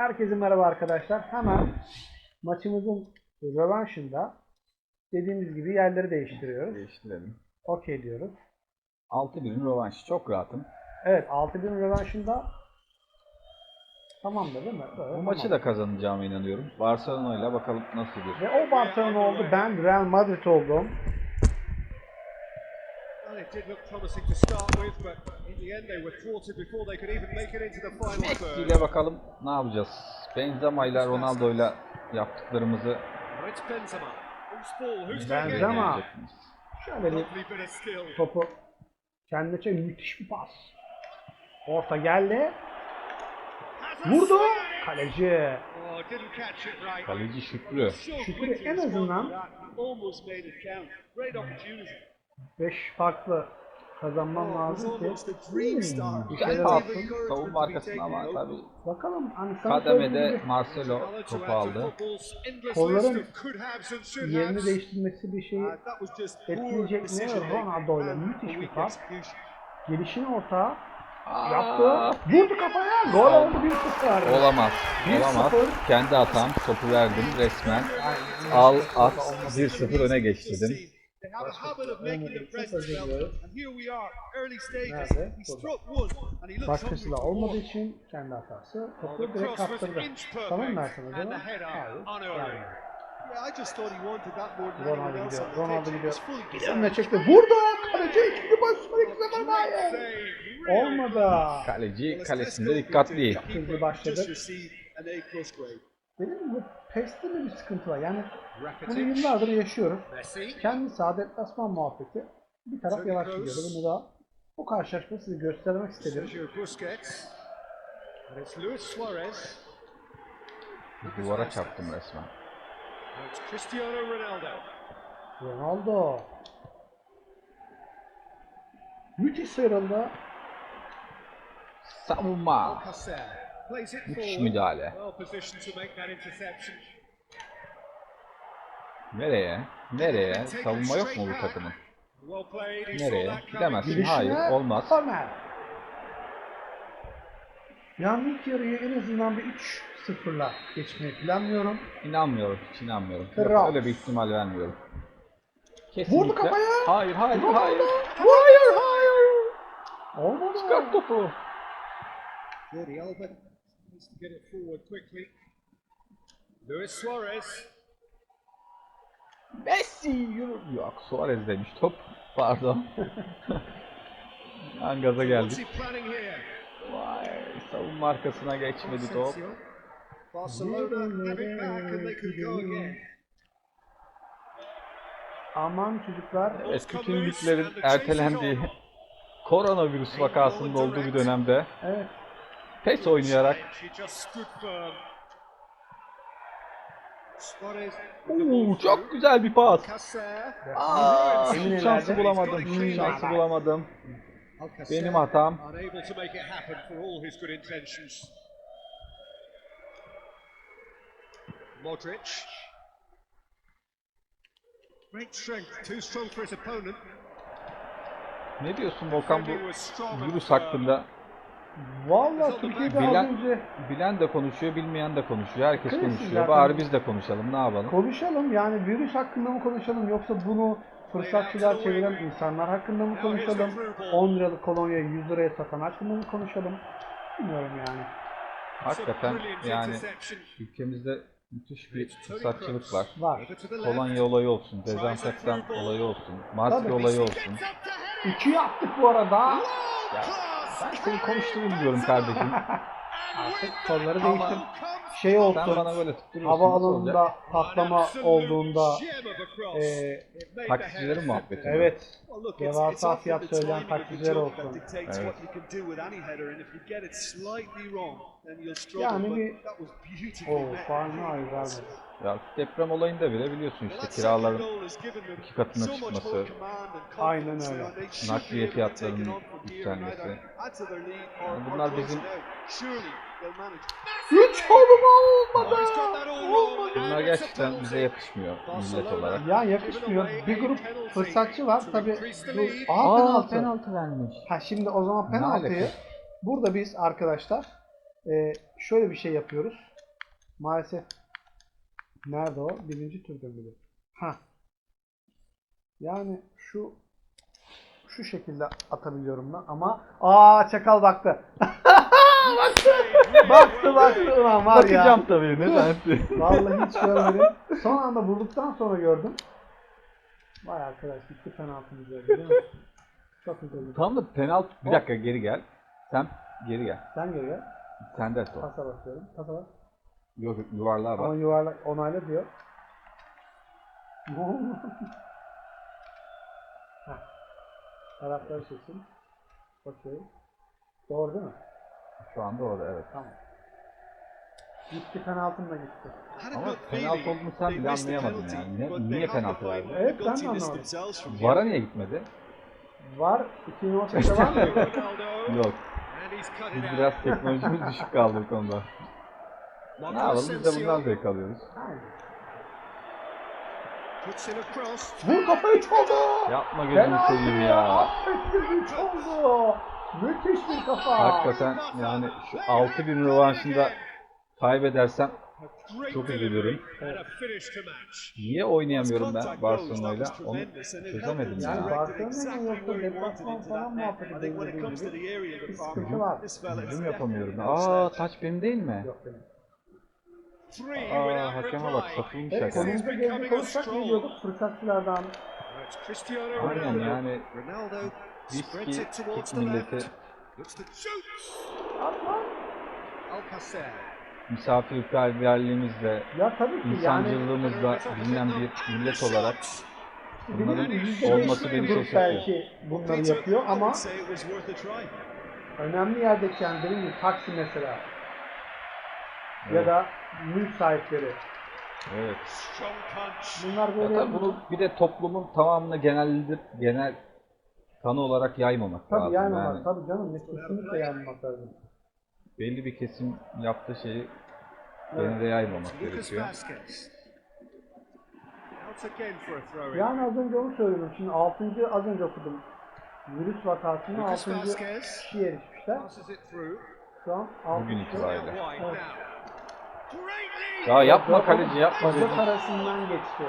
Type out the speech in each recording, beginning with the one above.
Herkese merhaba arkadaşlar. Hemen maçımızın rövanşında dediğimiz gibi yerleri değiştiriyoruz. Değiştirelim. Okey diyoruz. 6-1'in rövanşı. Çok rahatım. Evet 6000 rövanşında tamamdır değil mi? Böyle, Bu maçı da kazanacağıma inanıyorum. Barcelona ile bakalım nasıl bir. Ve o Barcelona oldu. Ben Real Madrid oldum. Did look promising to start with, but in the end they were thwarted before they could even make it into the final Messi third. ile bakalım ne yapacağız. Benzema ile Ronaldo ile yaptıklarımızı Benzema. Şöyle bir topu kendine çek müthiş bir pas. Orta geldi. Vurdu. Kaleci. Oh. Kaleci Şükrü. Şükrü en azından- to that. Almost made it count. Great opportunity. 5 farklı kazanmam Oh, lazım ki. start. bir Güzel şeyler olsun. Savunma arkasına ama tabi Bakalım hani kademede Marcelo topu aldı. Kolların yerini değiştirmesi bir şeyi Uh, etkileyecek mi? Ronaldo ile müthiş bir pas. execution. Gelişini orta Aa, yaptı. Vurdu kafaya. Gol oldu 1-0. Olamaz. Bir Olamaz. sıfır. Kendi hatam. Topu verdim resmen. Al at 1-0 öne geçtirdim. They have a habit of making the presence felt, and here we are, early stages. Nerede? He struck one, and he looks Başkasıyla olmadığı more. için kendi hatası. Topu the direkt kaptırdı. Tamam mı the header Hayır. on early. Yani. Yeah, I just thought he wanted that more than Ronaldo anyone else gidiyor. on the Ronaldo pitch. gidiyor. Önüne çekti. Vurdu. Kaleci ikinci başına 2-0 daha Great iyi. save, really Olmadı. Kaleci kalesinde dikkatli. Hızlı başladı. Benim bu PES'te mi bir sıkıntı var? Yani bunu yıllardır yaşıyoruz. Kendi sahada deplasman muhabbeti. Bir taraf yavaş gidiyordu. Bunu da bu karşılaşmayı size göstermek istedim. Duvara çarptım resmen. Cristiano Ronaldo. Ronaldo. Müthiş sıyrıldı. Savunma. Alcacer Müthiş müdahale. Well positioned to make that interception. Nereye? Nereye? Savunma yok mu bu takımın? Nereye? Gidemezsin. Girişine Hayır, olmaz. Yani ilk yarıyı en azından bir 3-0'la geçmeyi planlıyorum. İnanmıyorum, hiç inanmıyorum. Yok, Kral. öyle bir ihtimal vermiyorum. Kesinlikle. Vurdu kafaya. Hayır, hayır, Ronaldo. hayır. Hayır, hayır. Olmadı. Çıkart topu. Jordi Alba needs to get it forward quickly. Luis Suarez. Messi yürü. Yok, Suarez demiş top. Pardon. ben gaza geldik. Vay, savunma arkasına geçmedi top. Aman çocuklar. Evet, bütün liglerin ertelendiği koronavirüs vakasının olduğu bir dönemde Evet. PES oynayarak Oo, çok güzel bir pas. Aa, şansı bulamadım. Şansı bulamadım. Benim hatam. Modric. Great strength, too strong for his opponent. Ne diyorsun Volkan bu virüs firm. hakkında? Vallahi Türkiye'de az Bilen, önce bilen de konuşuyor, bilmeyen de konuşuyor. Herkes Klasik konuşuyor. zaten. Bari biz de konuşalım. Ne yapalım? konuşalım. Yani virüs hakkında mı konuşalım yoksa bunu fırsatçılar çeviren insanlar hakkında mı konuşalım? 10 liralık kolonyayı 100 liraya satan hakkında mı konuşalım? Bilmiyorum yani. Hakikaten yani ülkemizde müthiş bir fırsatçılık var. Var. Kolonya olayı olsun, dezenfektan olayı olsun, maske Tabii. olayı olsun. İkiye attık bu arada. Ya, ben seni konuşturayım diyorum kardeşim. Artık konuları Ama değiştir. Şey sen olsun. bana böyle tutturuyorsun. Hava nasıl olacak? alanında patlama olduğunda e, e, Taksicilerin muhabbeti. mi? evet Devasa fiyat söyleyen taksiciler olsun. Evet. Yani bir- o was. abi. Ya deprem olayında bile biliyorsun işte kiraların iki katına çıkması, Aynen öyle. nakliye fiyatlarının yükselmesi. Yani bunlar bizim-. Üç koluma olmadı. Bunlar gerçekten bize yakışmıyor millet olarak. Ya yakışmıyor. Bir grup fırsatçı var tabi. Aa, Aa penaltı. penaltı vermiş. Ha şimdi o zaman Ne penaltıyı alaka? burada biz arkadaşlar e, şöyle bir şey yapıyoruz. Maalesef. Nerede o? Birinci turda mıydı? Ha. Yani şu şu şekilde atabiliyorum ben ama aa çakal baktı. baktı baktı ulan var ya. Bakacağım tabii ne zannetti. Vallahi hiç görmedim. Son anda vurduktan sonra gördüm. Vay arkadaş gitti penaltımız gördü değil mi? Çok üzüldüm. Tam da penaltı. Bir dakika geri gel. Sen geri gel. Sen geri gel. Sen de top. Pasa basıyorum. Pasa bas. Yok yuvarlığa Ama bak. yuvarlak onayla diyor. Heh. Tarafları seçin. Okey. Doğru değil mi? Şu anda orada evet. Tamam. Gitti penaltım da gitti. Ama penaltı olduğunu sen bile anlayamadın yani. Ne- niye penaltı verdi? Evet, ben de anlamadım. Vara niye gitmedi? Var. 2018'de var mı? Yok. Biz biraz teknolojimiz düşük kaldı bu konuda. Ne yapalım biz de bundan zevk alıyoruz. Vur kafayı çaldı. Yapma gözünü seveyim ya. Affettirdi çaldı. Müthiş bir kafa. Hakikaten yani şu 6000 rövanşında kaybedersem Çok üzülürüm. niye oynayamıyorum ben Barcelona'yla onu çözemedim Yani ya. Barcelona'nın yoksa deplasman falan muhabbeti belirlediği gibi bir sıkıntı var. Hücum yapamıyorum. Aa taç benim değil mi? Yok benim. Aa hakeme bak satılmış Evet, hakem. konumuza gelecek olursak ne diyorduk? Fırsatçılardan. Aynen Ronaldo. yani towards Türk the milleti misafirperverliğimizle, Ya tabii ki yani insancılığımızla bilinen bir millet olarak bunların benim olması beni şaşırtıyor. belki bunları yapıyor ama önemli yerdeki yani gibi taksi mesela ya Evet. da mülk sahipleri. Evet. Bunlar Ya böyle tabii bunu bir de toplumun tamamına geneldir, genel kanı olarak yaymamak tabii lazım. yani, Yani tabii canım ne kesinlikle yanmak lazım. belli bir kesim yaptığı şeyi genelde yaymamak gerekiyor. Yani az önce onu söylüyorum. Şimdi 6. az önce okudum. Virüs vakasında Lucas 6. Vasquez kişiye erişmişler. Şu an 6 Bugün itibariyle. Evet. Ya yapma kaleci yapma Bacak dedim. arasından geçti.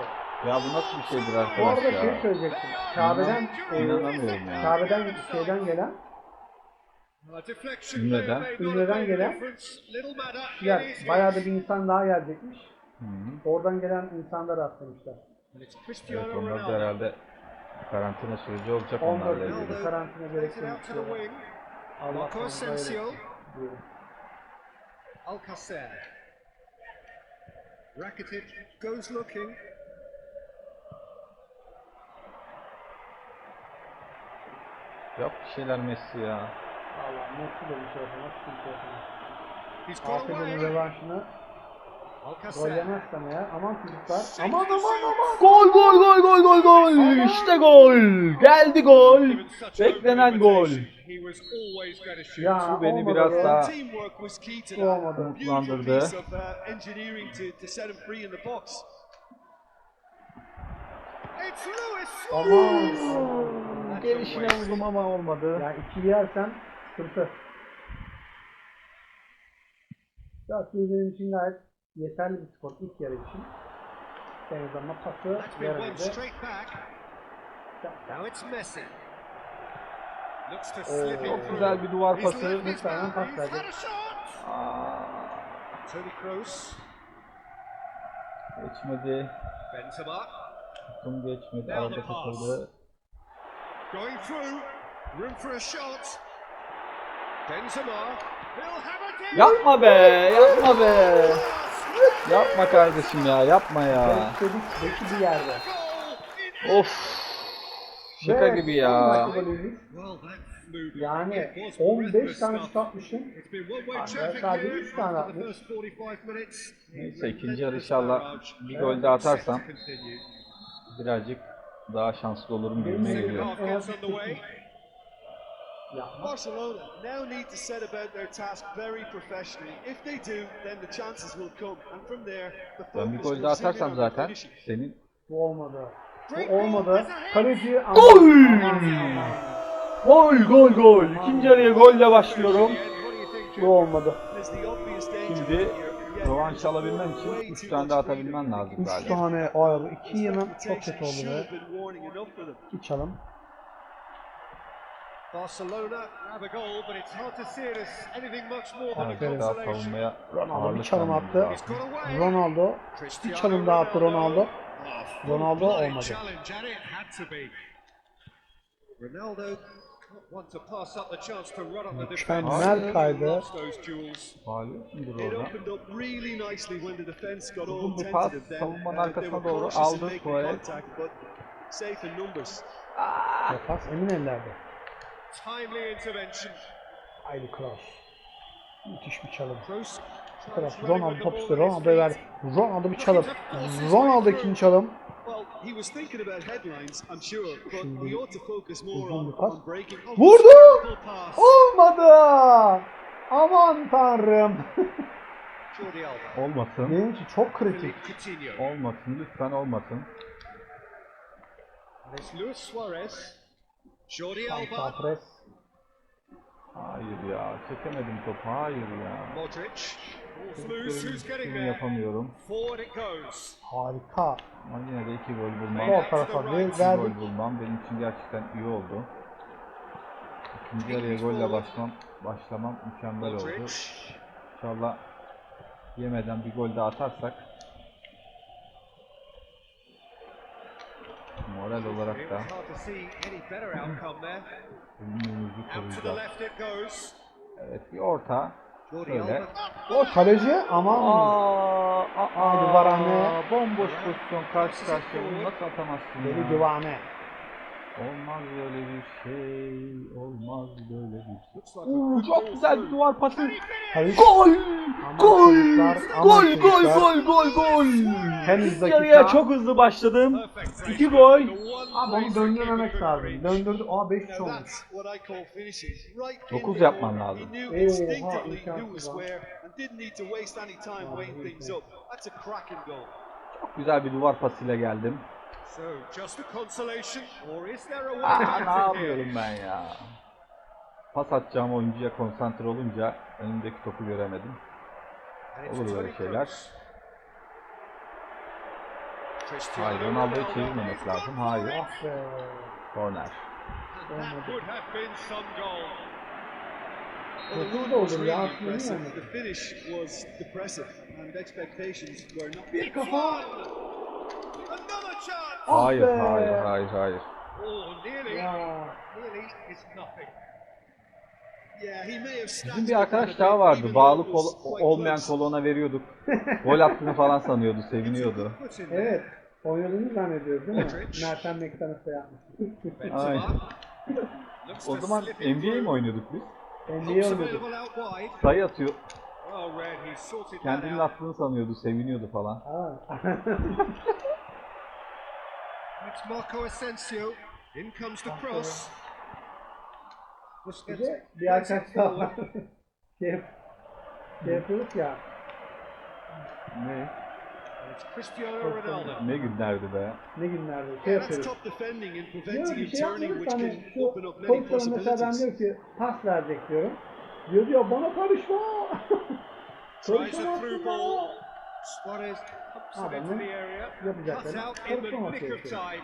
Ya bu nasıl bir şeydir Bu arkadaş arada şey ya? söyleyecektim. Kabe'den e, İnanamıyorum ya. Kabe'den şeyden gelen bit of gelen is bayağı da bir insan daha gelecekmiş. Hı -hı. Oradan gelen insanlar rastlamışlar. Evet onlar da herhalde karantina süreci olacak 14 onlarla ilgili. karantina the diyorlar. wing. Allah Marco sana Asensio. diyorum. Alcacer. Rakitic goes looking. Yap bir şeyler Messi ya. Allah Messi de bir şey yapamaz, yapamaz. He's got AFC'nin away. rövanşını gol yemezsem eğer aman çocuklar. Aman aman aman. Gol gol gol gol gol gol. İşte gol. Geldi gol. Beklenen gol. Ya Bu beni biraz daha olmadı. Mutlandırdı. uh, Aman. gelişine vurdum ama olmadı. Yani iki yersen sıkıntı. Ya benim için gayet yeterli bir skor ilk yarı için. En azından pası Oo. it Çok güzel bir duvar pası. man. pas verdi. Toni Kroos. geçmedi. Benzema. Kum geçmedi. Arada takıldı. Going through. Room for a shot. Benzema. Yapma be, yapma be. Yapma kardeşim ya, yapma ya. Bekledik beki bir yerde. Of. Şaka Ve gibi ya. Yani It was 15 breathless tane şut atmışım. Sadece here üç tane after the atmış. first 45 minutes. Neyse ikinci yarı inşallah bir gol daha atarsam birazcık daha şanslı olurum gibime de- geliyor. Half gets underway. Yapma. Barcelona now need to set about their task very professionally. If they do, then the chances will come. And from there, the Ben bir focus gol will daha atarsam zaten senin Bu olmadı. Bu olmadı. Kaleci. Gol! Gol gol gol. İkinci yarıya golle başlıyorum. Bu olmadı. Şimdi. Rövanş alabilmen için Way 3 too tane daha atabilmen lazım 3 galiba. tane. Ay bu iki This yemem reputation çok kötü oldu be. have been warning enough for them. Bir çalım. Barcelona have a goal, but it's hard to see it as anything much more than a daha consolation. savunmaya Ronaldo bir ağırlık çalım attı. lazım. He's got away. Ronaldo. Bir çalım daha attı Ronaldo. Ronaldo olmadı. challenge, and it had to be. Ronaldo not one to pass up the chance to run up the defense. Mükemmel kaydı. lost those duels. Faul yok mudur It orada? opened up really nicely when the defense got all Uzun bir pas, tentative then. savunmanın Uh, arkasına they were doğru cautious in aldı making Suarez. contact, but safe in numbers. Defans emin ellerde. Timely intervention. Haydi Kroos. Müthiş bir çalım. Kroos Ronaldo top his Ronaldo'ya ver. Ronaldo bir çalım. Ronaldo ikinci çalım. Well, he was thinking about headlines, I'm sure, but Şimdi he ought to focus more uzun on, bir pas. on breaking. Oh, Vurdu! Olmadı. Aman tanrım. Olmasın. Benim için çok kritik. Olmasın. Lütfen olmasın. Luis Suarez. Jordi Alba. pres. Hayır ya. Çekemedim topu. Hayır ya. Modric. Ball's loose. Who's getting Bunu there? yapamıyorum. Harika. Ama yine de iki gol bulmam. Sol tarafa İki verdik. gol bulmam benim için gerçekten iyi oldu. İkinci yarıya golle başlamam, başlamam mükemmel oldu. İnşallah yemeden bir gol daha atarsak ümidimizi Out to the koruyacağız. Evet bir orta. Şöyle. O kaleci aman. Aa, aa, Hadi Varane. Bomboş pozisyon karşı karşıya bunu nasıl atamazsın Deli ya? divane. Olmaz böyle bir şey. Olmaz böyle bir şey. Oo, çok güzel bir duvar pası. Tabii. Gol! Gol! çocuklar, Gol, gol, çocuklar. gol, gol, gol! Henüz İlk dakika. yarıya çok hızlı başladım. İki gol. Abi onu döndürmemek lazım. Döndürdü. Aa 5 Now olmuş. that's what I call finishing. Right in Dokuz the yapman goal. lazım. Oha, imkansız lan. Çok güzel bir duvar pasıyla geldim. So, just a consolation, or is there a way Aa, out ne yapıyorum ben ya? Pas atacağım oyuncuya konsantre olunca önümdeki topu göremedim. Olur böyle şeyler. Hayır, Ronaldo'yu Ronaldo. çevirmemek lazım. Hayır. Ah be. Corner. And that would have been some goal. Well, the Dokuz run da was olur ya, really aslında impressive. yani. The finish was depressive and expectations were not. Bir kafa. Ah Hayır, be. hayır, hayır, hayır. Oh, nearly, Ya. nearly is nothing. Yeah, he may have Bizim bir arkadaş daha vardı. Bağlı kol, olmayan kolona veriyorduk. Gol attığını falan sanıyordu, seviniyordu. Evet. Oynadığını zannediyoruz değil mi? Modric. Mert'en McDonald's'a yapmış. Ay. Benzema. Looks O zaman NBA mi oynuyorduk biz? NBA oynuyorduk. Sayı atıyor. Kendinin out. attığını sanıyordu, seviniyordu falan. It's Marco Asensio. In comes the cross. Bir de bir arkadaş daha şey, şey ya. Ne? And It's Cristiano Ronaldo. Ne günlerdi be. Ne günlerde şey that's and Diyor bir şey turning, yapmıyoruz which hani can şu open up many pozisyona mesela ben diyor ki pas verecek diyorum. Diyor diyor bana karışma. Tries a Suarez pumps it into Adamın the area. yapacaklarını Cut out in the nick of time.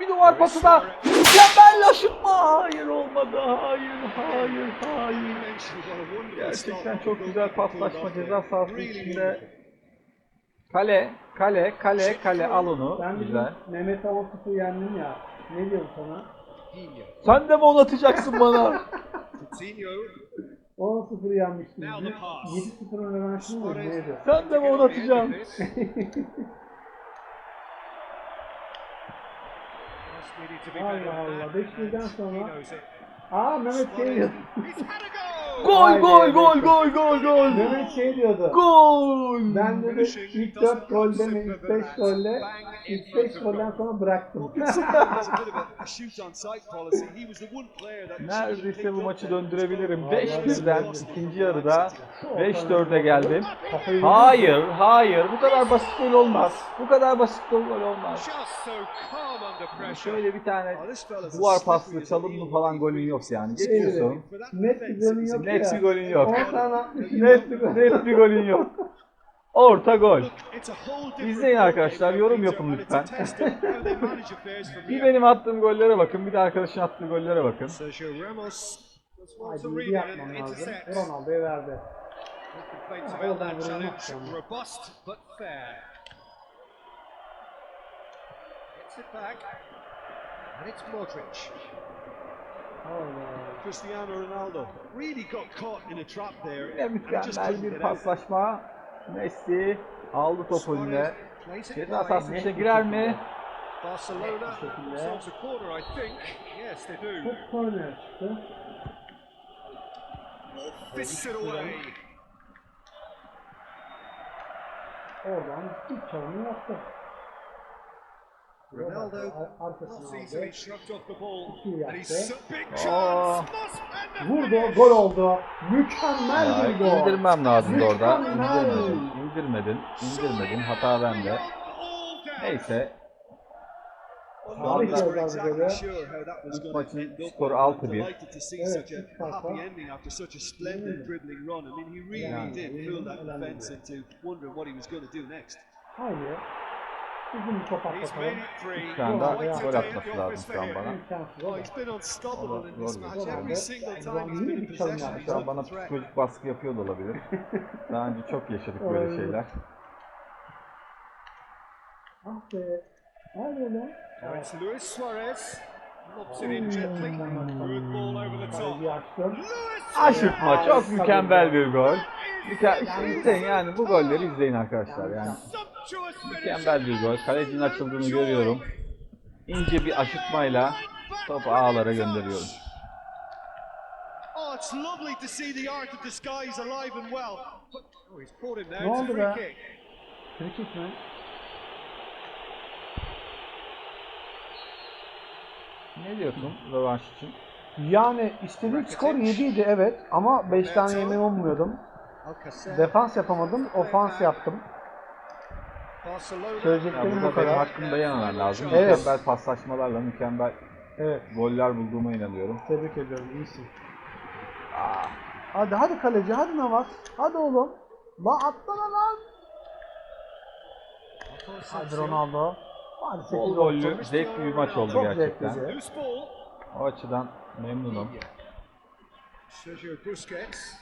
Bir duvar pası da. Mükemmel aşırtma. Hayır olmadı. Hayır, hayır, hayır. Gerçekten çok güzel paslaşma ceza sahası içinde. Kale, kale, kale, kale al onu. Ben Güzel. Mehmet Avukat'ı yendim ya. Ne diyorum sana? Sen de mi onu atacaksın bana? Coutinho 10-0 yenmiştim. Now the pass. 7-0'ın rövanşını mı neydi? Sen de mi onu atacaksın? Allah Allah, that, beş and birden he sonra- knows it. Aa Mehmet şey Gol, gol, gol, gol, gol, gol. Mehmet şey diyordu. Gol. Ben dedi ilk 4 golde mi ilk 5 golle ilk 5 golden sonra bıraktım. Neredeyse bu maçı döndürebilirim. Vallahi 5-1'den billahi. ikinci yarıda 5-4'e geldim. Hayır, hayır. Bu kadar basit gol olmaz. Bu kadar basit gol olmaz. Şöyle bir tane duvar paslı, çalımlı falan golün yok yani. Geçiyorsun. Net bir golün yok Net bir golün yok. 10 tane atmış. Net, net bir golün yok. Orta gol. İzleyin arkadaşlar, yorum yapın lütfen. Bir benim attığım gollere bakın, bir de arkadaşın attığı gollere bakın. Haydi yapmam lazım. Ronaldo'ya verdi. Oradan it back. And it's Modric. Cristiano Ronaldo really got caught in a trap there. Yine mükemmel bir paslaşma. Messi aldı topu it Ceza wide. sahası içine girer mi? Barcelona themselves a corner, I think. Yes, they do. Top korner çıktı. Fists it away. Oradan ilk çalımı yaptı. Ronaldo shrugged off the ball. And he's a big chance. End the Vurdu, gol oldu. Mükemmel Ya, bir gol. indirmem lazımdı orada. İndirmedin, indirmedin, indirmedin. Hata bende. Neyse, Harika böyle. İlk maçın skoru I'm 6-1. delighted to see Evet, such a ilk fark happy var. ending after such a splendid dribbling run. I mean, he really Yani, did iyi, fool that önemli defence değil. into wondering what he was going to do next. Haydi. Uzun bir top He's made atlatalım. it three. Şu anda Quite a gol atması lazım şu an bana. İmkansız o da. he's been unstoppable in this Zor match. bir- şu an bana psikolojik baskı yapıyor da olabilir. Daha önce çok yaşadık böyle şeyler. Ah be. Nerede lan? İt's Luis Suarez. Lobs it in gently. Good ball over the top. Kaleci açtım. Luis Aşırtma çok mükemmel bir bir gol. Müke- izleyin yani bu golleri izleyin arkadaşlar yani. Mükemmel bir gol. Kalecinin açıldığını görüyorum. İnce bir aşıtmayla topu ağlara gönderiyorum. Oh, it's lovely to see the art of disguise alive and well. But, oh. Ne oldu be? kick. Frikik mi? Ne diyorsun rövanş için? Yani istediğim skor 7 idi evet ama 5 tane yemeği. Alcacer. Defans yapamadım, ofans yaptım. Söyleyeceklerim bu burada benim kadar. hakkımda yememen lazım. Evet. Mükemmel paslaşmalarla mükemmel Evet, goller bulduğuma inanıyorum. tebrik ediyorum, iyisin. Aa, Hadi hadi kaleci, hadi Navas. Hadi oğlum. La atlama lan. Hadi Ronaldo. 8 bol gollü, zevkli bir maç oldu Çok gerçekten. zevkliydi. Loose ball. O açıdan memnunum. Sergio Busquets.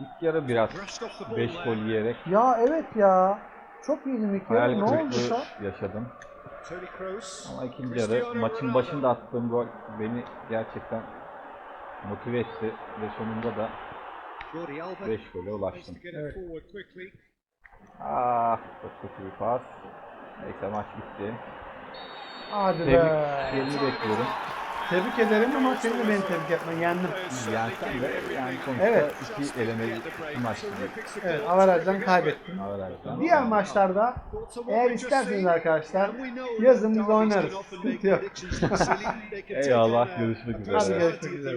İlk yarı biraz Brushed off the ball 5 there. gol yiyerek Ya evet ya. Çok yarı. hayal Ne oldu yaşadım. Ama ikinci yarı maçın başında attığım gol beni gerçekten motive etti ve sonunda da Jordi Alba. 5 gole ulaştım. Evet. Ah çok kötü bir pas. Neyse maç bitti. Hadi Tebrik, be. yerini bekliyorum. Tebrik ederim ama senin de beni tebrik etmen. Yendim. Yani sen de yani sonuçta Evet. iki elemeli bir maç Evet, averajdan kaybettin. Averajdan. Diğer maçlarda eğer isterseniz arkadaşlar yazın biz oynarız. Sıkıntı yok. Eyvallah, görüşmek üzere. Hadi görüşmek üzere.